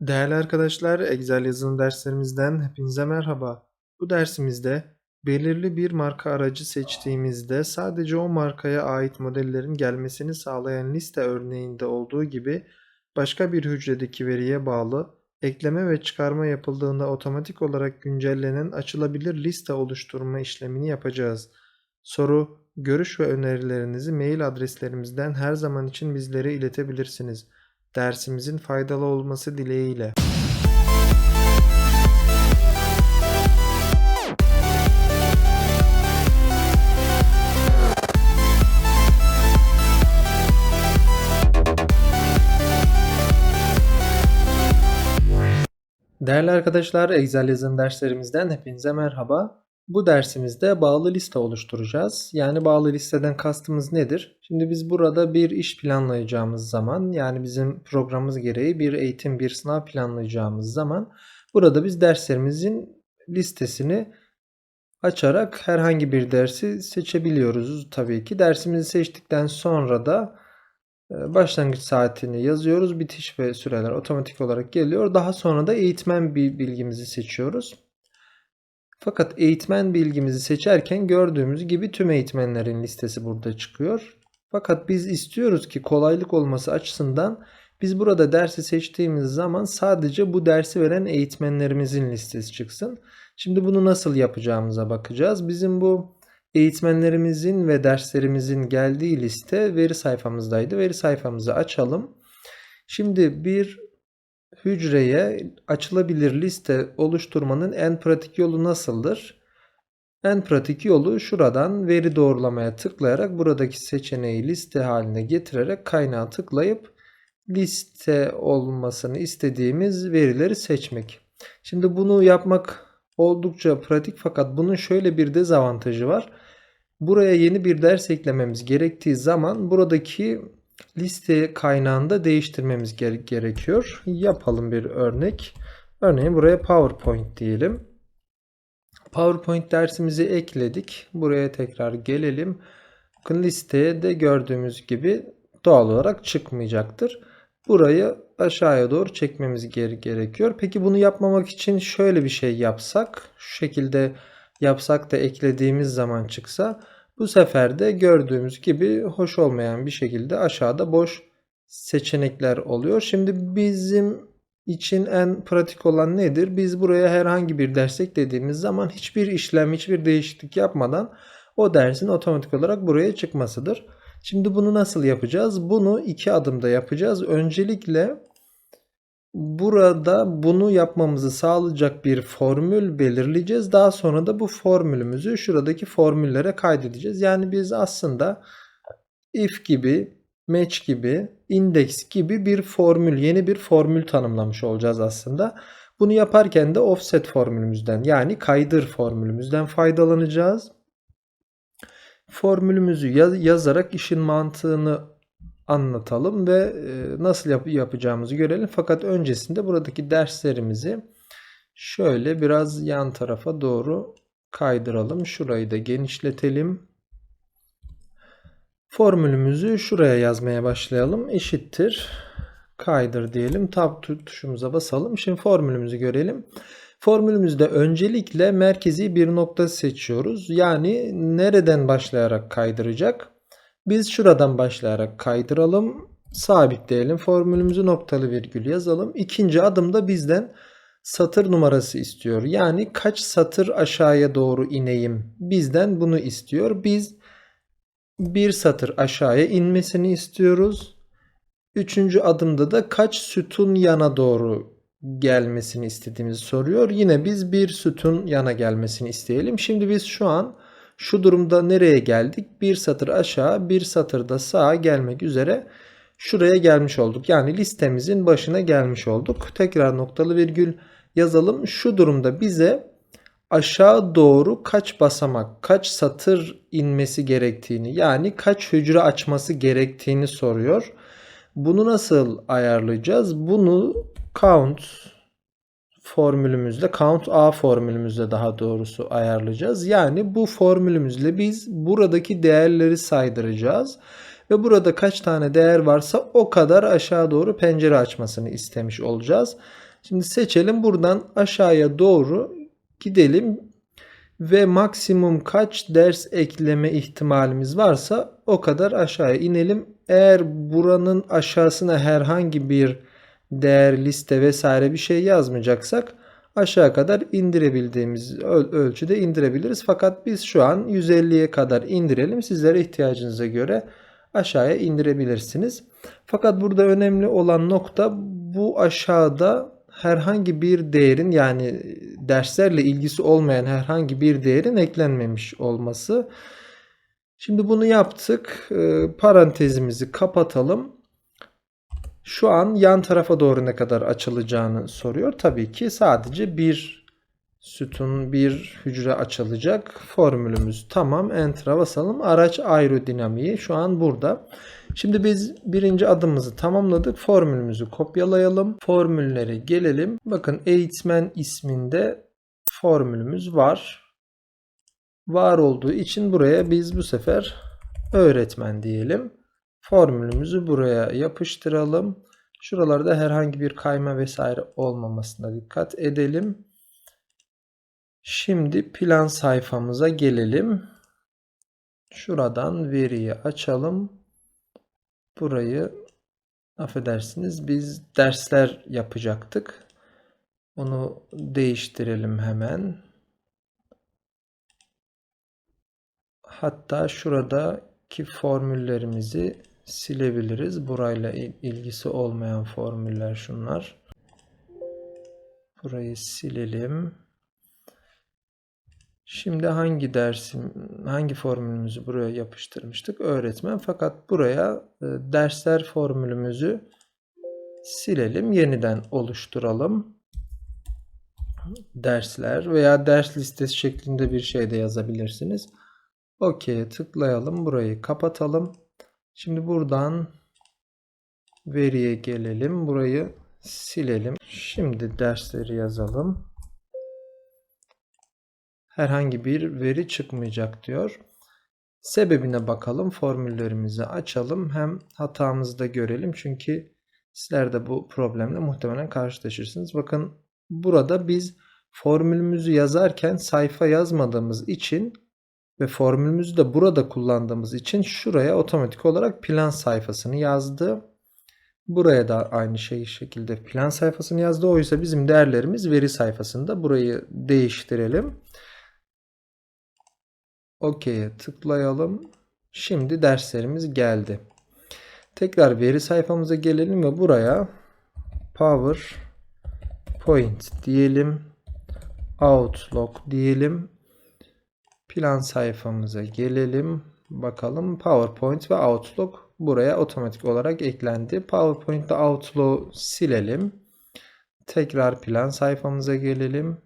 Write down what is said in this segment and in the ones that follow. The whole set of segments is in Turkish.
Değerli arkadaşlar, Excel yazılım derslerimizden hepinize merhaba. Bu dersimizde belirli bir marka aracı seçtiğimizde sadece o markaya ait modellerin gelmesini sağlayan liste örneğinde olduğu gibi başka bir hücredeki veriye bağlı ekleme ve çıkarma yapıldığında otomatik olarak güncellenen açılabilir liste oluşturma işlemini yapacağız. Soru, görüş ve önerilerinizi mail adreslerimizden her zaman için bizlere iletebilirsiniz. Dersimizin faydalı olması dileğiyle. Değerli arkadaşlar, Excel yazılım derslerimizden hepinize merhaba. Bu dersimizde bağlı liste oluşturacağız. Yani bağlı listeden kastımız nedir? Şimdi biz burada bir iş planlayacağımız zaman, yani bizim programımız gereği bir eğitim, bir sınav planlayacağımız zaman burada biz derslerimizin listesini açarak herhangi bir dersi seçebiliyoruz tabii ki. Dersimizi seçtikten sonra da e, başlangıç saatini yazıyoruz. Bitiş ve süreler otomatik olarak geliyor. Daha sonra da eğitmen bir bilgimizi seçiyoruz. Fakat eğitmen bilgimizi seçerken gördüğümüz gibi tüm eğitmenlerin listesi burada çıkıyor. Fakat biz istiyoruz ki kolaylık olması açısından biz burada dersi seçtiğimiz zaman sadece bu dersi veren eğitmenlerimizin listesi çıksın. Şimdi bunu nasıl yapacağımıza bakacağız. Bizim bu eğitmenlerimizin ve derslerimizin geldiği liste veri sayfamızdaydı. Veri sayfamızı açalım. Şimdi bir hücreye açılabilir liste oluşturmanın en pratik yolu nasıldır? En pratik yolu şuradan veri doğrulamaya tıklayarak buradaki seçeneği liste haline getirerek kaynağa tıklayıp liste olmasını istediğimiz verileri seçmek. Şimdi bunu yapmak oldukça pratik fakat bunun şöyle bir dezavantajı var. Buraya yeni bir ders eklememiz gerektiği zaman buradaki liste kaynağında değiştirmemiz gere- gerekiyor. Yapalım bir örnek. Örneğin buraya PowerPoint diyelim. PowerPoint dersimizi ekledik. Buraya tekrar gelelim. Bakın listeye de gördüğümüz gibi doğal olarak çıkmayacaktır. Burayı aşağıya doğru çekmemiz gere- gerekiyor. Peki bunu yapmamak için şöyle bir şey yapsak. Şu şekilde yapsak da eklediğimiz zaman çıksa. Bu sefer de gördüğümüz gibi hoş olmayan bir şekilde aşağıda boş seçenekler oluyor. Şimdi bizim için en pratik olan nedir? Biz buraya herhangi bir ders eklediğimiz zaman hiçbir işlem, hiçbir değişiklik yapmadan o dersin otomatik olarak buraya çıkmasıdır. Şimdi bunu nasıl yapacağız? Bunu iki adımda yapacağız. Öncelikle burada bunu yapmamızı sağlayacak bir formül belirleyeceğiz. Daha sonra da bu formülümüzü şuradaki formüllere kaydedeceğiz. Yani biz aslında if gibi, match gibi, index gibi bir formül, yeni bir formül tanımlamış olacağız aslında. Bunu yaparken de offset formülümüzden yani kaydır formülümüzden faydalanacağız. Formülümüzü yaz- yazarak işin mantığını anlatalım ve e, nasıl yap- yapacağımızı görelim. Fakat öncesinde buradaki derslerimizi şöyle biraz yan tarafa doğru kaydıralım. Şurayı da genişletelim. Formülümüzü şuraya yazmaya başlayalım. Eşittir. Kaydır diyelim. Tab tu- tuşumuza basalım. Şimdi formülümüzü görelim. Formülümüzde öncelikle merkezi bir nokta seçiyoruz. Yani nereden başlayarak kaydıracak? Biz şuradan başlayarak kaydıralım. Sabitleyelim. Formülümüzü noktalı virgül yazalım. İkinci adımda bizden satır numarası istiyor. Yani kaç satır aşağıya doğru ineyim? Bizden bunu istiyor. Biz bir satır aşağıya inmesini istiyoruz. Üçüncü adımda da kaç sütun yana doğru gelmesini istediğimizi soruyor. Yine biz bir sütun yana gelmesini isteyelim. Şimdi biz şu an şu durumda nereye geldik? Bir satır aşağı, bir satırda sağa gelmek üzere şuraya gelmiş olduk. Yani listemizin başına gelmiş olduk. Tekrar noktalı virgül yazalım. Şu durumda bize aşağı doğru kaç basamak, kaç satır inmesi gerektiğini yani kaç hücre açması gerektiğini soruyor. Bunu nasıl ayarlayacağız? Bunu count formülümüzle count a formülümüzle daha doğrusu ayarlayacağız. Yani bu formülümüzle biz buradaki değerleri saydıracağız ve burada kaç tane değer varsa o kadar aşağı doğru pencere açmasını istemiş olacağız. Şimdi seçelim buradan aşağıya doğru gidelim ve maksimum kaç ders ekleme ihtimalimiz varsa o kadar aşağıya inelim. Eğer buranın aşağısına herhangi bir değer, liste vesaire bir şey yazmayacaksak aşağı kadar indirebildiğimiz öl- ölçüde indirebiliriz. Fakat biz şu an 150'ye kadar indirelim. Sizlere ihtiyacınıza göre aşağıya indirebilirsiniz. Fakat burada önemli olan nokta bu aşağıda herhangi bir değerin yani derslerle ilgisi olmayan herhangi bir değerin eklenmemiş olması. Şimdi bunu yaptık. Ee, Parantezimizi kapatalım. Şu an yan tarafa doğru ne kadar açılacağını soruyor. Tabii ki sadece bir sütun, bir hücre açılacak. Formülümüz tamam. Enter'a basalım. Araç aerodinamiği şu an burada. Şimdi biz birinci adımımızı tamamladık. Formülümüzü kopyalayalım. Formüllere gelelim. Bakın eğitmen isminde formülümüz var. Var olduğu için buraya biz bu sefer öğretmen diyelim. Formülümüzü buraya yapıştıralım. Şuralarda herhangi bir kayma vesaire olmamasına dikkat edelim. Şimdi plan sayfamıza gelelim. Şuradan veriyi açalım. Burayı affedersiniz biz dersler yapacaktık. Onu değiştirelim hemen. Hatta şuradaki formüllerimizi silebiliriz. Burayla ilgisi olmayan formüller şunlar. Burayı silelim. Şimdi hangi dersim, hangi formülümüzü buraya yapıştırmıştık? Öğretmen. Fakat buraya e, dersler formülümüzü silelim. Yeniden oluşturalım. Dersler veya ders listesi şeklinde bir şey de yazabilirsiniz. OK'ye tıklayalım. Burayı kapatalım. Şimdi buradan veriye gelelim. Burayı silelim. Şimdi dersleri yazalım. Herhangi bir veri çıkmayacak diyor. Sebebine bakalım. Formüllerimizi açalım. Hem hatamızı da görelim. Çünkü sizler de bu problemle muhtemelen karşılaşırsınız. Bakın burada biz formülümüzü yazarken sayfa yazmadığımız için ve formülümüzü de burada kullandığımız için şuraya otomatik olarak plan sayfasını yazdı. Buraya da aynı şey şekilde plan sayfasını yazdı. Oysa bizim değerlerimiz veri sayfasında. Burayı değiştirelim. OK'ye tıklayalım. Şimdi derslerimiz geldi. Tekrar veri sayfamıza gelelim ve buraya PowerPoint diyelim. Outlook diyelim. Plan sayfamıza gelelim. Bakalım PowerPoint ve Outlook buraya otomatik olarak eklendi. PowerPoint ile Outlook'u silelim. Tekrar plan sayfamıza gelelim.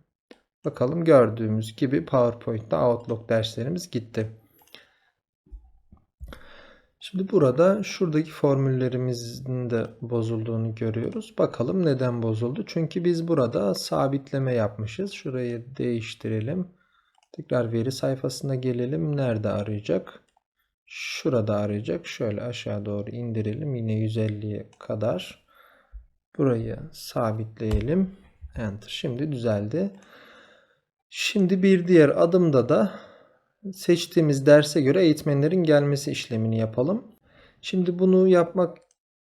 Bakalım gördüğümüz gibi PowerPoint Outlook derslerimiz gitti. Şimdi burada şuradaki formüllerimizin de bozulduğunu görüyoruz. Bakalım neden bozuldu? Çünkü biz burada sabitleme yapmışız. Şurayı değiştirelim. Tekrar veri sayfasına gelelim. Nerede arayacak? Şurada arayacak. Şöyle aşağı doğru indirelim. Yine 150'ye kadar. Burayı sabitleyelim. Enter. Şimdi düzeldi. Şimdi bir diğer adımda da seçtiğimiz derse göre eğitmenlerin gelmesi işlemini yapalım. Şimdi bunu yapmak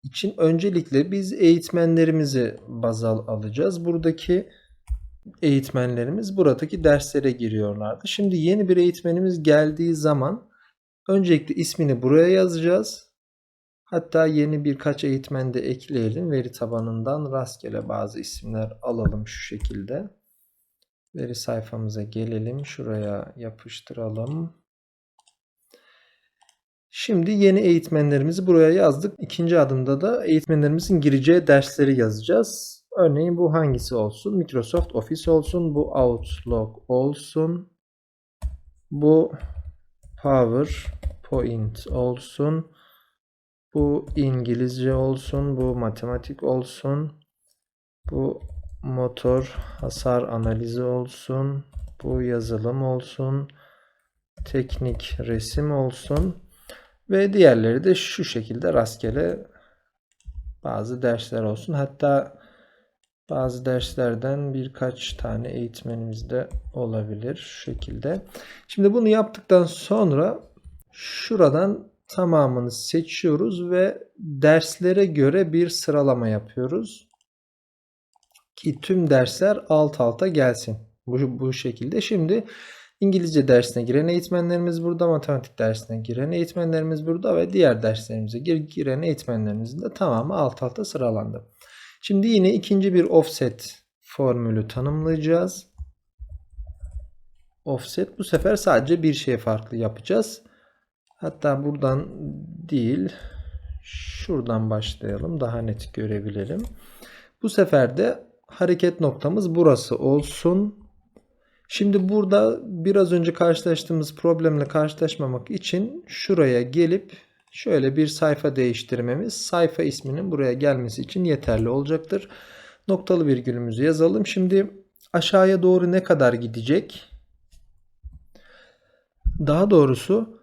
için öncelikle biz eğitmenlerimizi baz alacağız. Buradaki eğitmenlerimiz buradaki derslere giriyorlardı. Şimdi yeni bir eğitmenimiz geldiği zaman öncelikle ismini buraya yazacağız. Hatta yeni birkaç eğitmen de ekleyelim. Veri tabanından rastgele bazı isimler alalım şu şekilde. Veri sayfamıza gelelim. Şuraya yapıştıralım. Şimdi yeni eğitmenlerimizi buraya yazdık. İkinci adımda da eğitmenlerimizin gireceği dersleri yazacağız. Örneğin bu hangisi olsun? Microsoft Office olsun. Bu Outlook olsun. Bu PowerPoint olsun. Bu İngilizce olsun. Bu matematik olsun. Bu motor hasar analizi olsun. Bu yazılım olsun. Teknik resim olsun. Ve diğerleri de şu şekilde rastgele bazı dersler olsun. Hatta bazı derslerden birkaç tane eğitmenimiz de olabilir şu şekilde. Şimdi bunu yaptıktan sonra şuradan tamamını seçiyoruz ve derslere göre bir sıralama yapıyoruz. Ki tüm dersler alt alta gelsin. Bu, bu şekilde. Şimdi İngilizce dersine giren eğitmenlerimiz burada, matematik dersine giren eğitmenlerimiz burada ve diğer derslerimize giren eğitmenlerimizin de tamamı alt alta sıralandı. Şimdi yine ikinci bir offset formülü tanımlayacağız. Offset bu sefer sadece bir şey farklı yapacağız. Hatta buradan değil şuradan başlayalım daha net görebilelim. Bu sefer de hareket noktamız burası olsun. Şimdi burada biraz önce karşılaştığımız problemle karşılaşmamak için şuraya gelip şöyle bir sayfa değiştirmemiz sayfa isminin buraya gelmesi için yeterli olacaktır. Noktalı virgülümüzü yazalım. Şimdi aşağıya doğru ne kadar gidecek? Daha doğrusu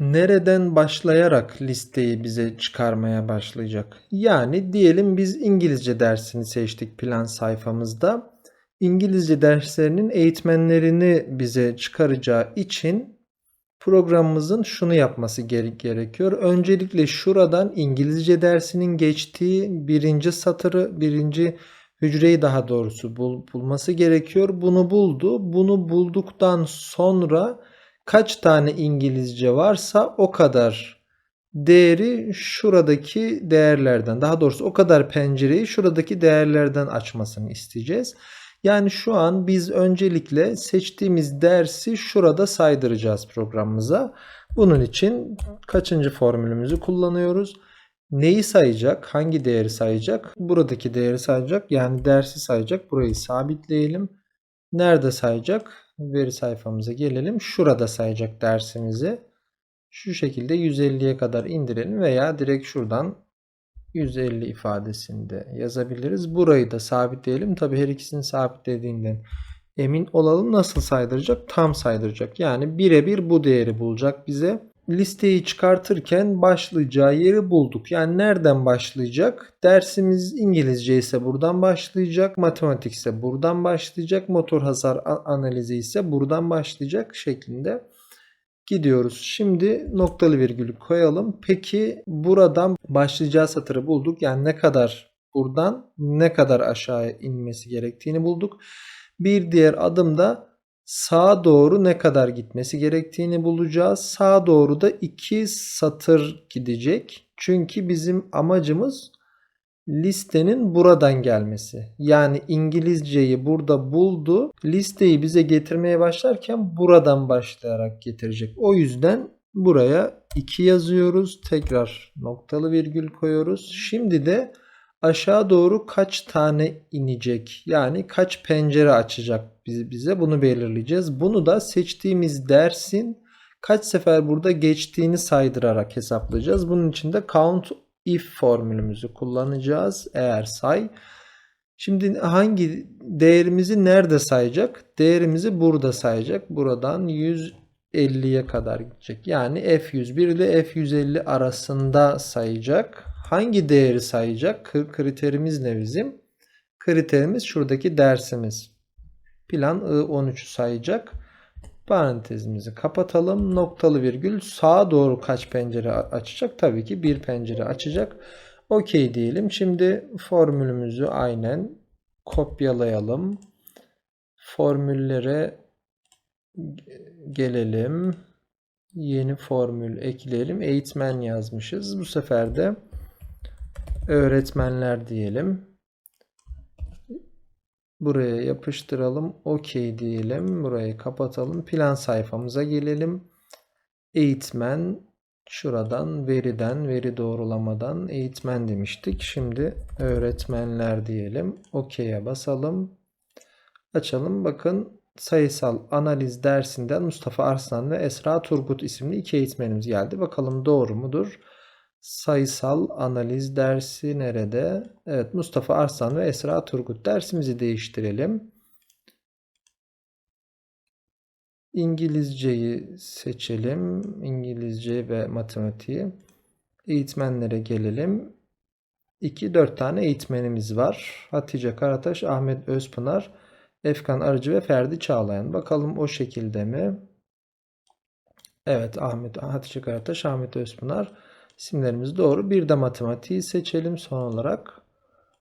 nereden başlayarak listeyi bize çıkarmaya başlayacak? Yani diyelim biz İngilizce dersini seçtik plan sayfamızda. İngilizce derslerinin eğitmenlerini bize çıkaracağı için programımızın şunu yapması gerekiyor. Öncelikle şuradan İngilizce dersinin geçtiği birinci satırı, birinci hücreyi daha doğrusu bul, bulması gerekiyor. Bunu buldu. Bunu bulduktan sonra kaç tane İngilizce varsa o kadar değeri şuradaki değerlerden daha doğrusu o kadar pencereyi şuradaki değerlerden açmasını isteyeceğiz. Yani şu an biz öncelikle seçtiğimiz dersi şurada saydıracağız programımıza. Bunun için kaçıncı formülümüzü kullanıyoruz? Neyi sayacak? Hangi değeri sayacak? Buradaki değeri sayacak. Yani dersi sayacak. Burayı sabitleyelim. Nerede sayacak? Veri sayfamıza gelelim. Şurada sayacak dersimizi. Şu şekilde 150'ye kadar indirelim veya direkt şuradan 150 ifadesinde yazabiliriz. Burayı da sabitleyelim. Tabi her ikisini sabitlediğinden emin olalım. Nasıl saydıracak? Tam saydıracak. Yani birebir bu değeri bulacak bize. Listeyi çıkartırken başlayacağı yeri bulduk. Yani nereden başlayacak? Dersimiz İngilizce ise buradan başlayacak. Matematik ise buradan başlayacak. Motor hasar analizi ise buradan başlayacak şeklinde gidiyoruz. Şimdi noktalı virgülü koyalım. Peki buradan başlayacağı satırı bulduk. Yani ne kadar buradan ne kadar aşağıya inmesi gerektiğini bulduk. Bir diğer adımda sağa doğru ne kadar gitmesi gerektiğini bulacağız. Sağa doğru da iki satır gidecek. Çünkü bizim amacımız listenin buradan gelmesi. Yani İngilizceyi burada buldu. Listeyi bize getirmeye başlarken buradan başlayarak getirecek. O yüzden buraya 2 yazıyoruz. Tekrar noktalı virgül koyuyoruz. Şimdi de aşağı doğru kaç tane inecek? Yani kaç pencere açacak bize bunu belirleyeceğiz. Bunu da seçtiğimiz dersin kaç sefer burada geçtiğini saydırarak hesaplayacağız. Bunun için de count if formülümüzü kullanacağız. Eğer say. Şimdi hangi değerimizi nerede sayacak? Değerimizi burada sayacak. Buradan 150'ye kadar gidecek. Yani F101 ile F150 arasında sayacak. Hangi değeri sayacak? Kriterimiz ne bizim? Kriterimiz şuradaki dersimiz. Plan I13'ü sayacak. Parantezimizi kapatalım. Noktalı virgül sağa doğru kaç pencere açacak? Tabii ki bir pencere açacak. Okey diyelim. Şimdi formülümüzü aynen kopyalayalım. Formüllere gelelim. Yeni formül ekleyelim. Eğitmen yazmışız. Bu sefer de öğretmenler diyelim. Buraya yapıştıralım. OK diyelim. Burayı kapatalım. Plan sayfamıza gelelim. Eğitmen şuradan veriden, veri doğrulamadan eğitmen demiştik. Şimdi öğretmenler diyelim. OK'ye basalım. Açalım. Bakın sayısal analiz dersinden Mustafa Arslan ve Esra Turgut isimli iki eğitmenimiz geldi. Bakalım doğru mudur? Sayısal analiz dersi nerede? Evet Mustafa Arslan ve Esra Turgut dersimizi değiştirelim. İngilizceyi seçelim. İngilizce ve matematiği. Eğitmenlere gelelim. 2-4 tane eğitmenimiz var. Hatice Karataş, Ahmet Özpınar, Efkan Arıcı ve Ferdi Çağlayan. Bakalım o şekilde mi? Evet Ahmet Hatice Karataş, Ahmet Özpınar. İsimlerimiz doğru. Bir de matematiği seçelim son olarak.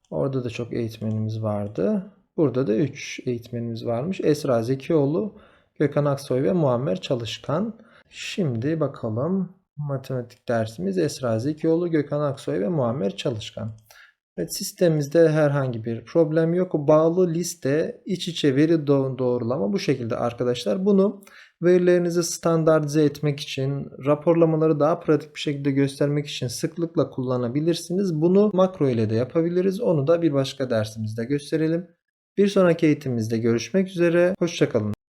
Orada da çok eğitmenimiz vardı. Burada da 3 eğitmenimiz varmış. Esra Zekioğlu, Gökhan Aksoy ve Muammer Çalışkan. Şimdi bakalım matematik dersimiz Esra Zekioğlu, Gökhan Aksoy ve Muammer Çalışkan. Evet, sistemimizde herhangi bir problem yok. Bağlı liste iç içe veri do- doğrulama bu şekilde arkadaşlar. Bunu verilerinizi standartize etmek için, raporlamaları daha pratik bir şekilde göstermek için sıklıkla kullanabilirsiniz. Bunu makro ile de yapabiliriz. Onu da bir başka dersimizde gösterelim. Bir sonraki eğitimimizde görüşmek üzere. Hoşçakalın.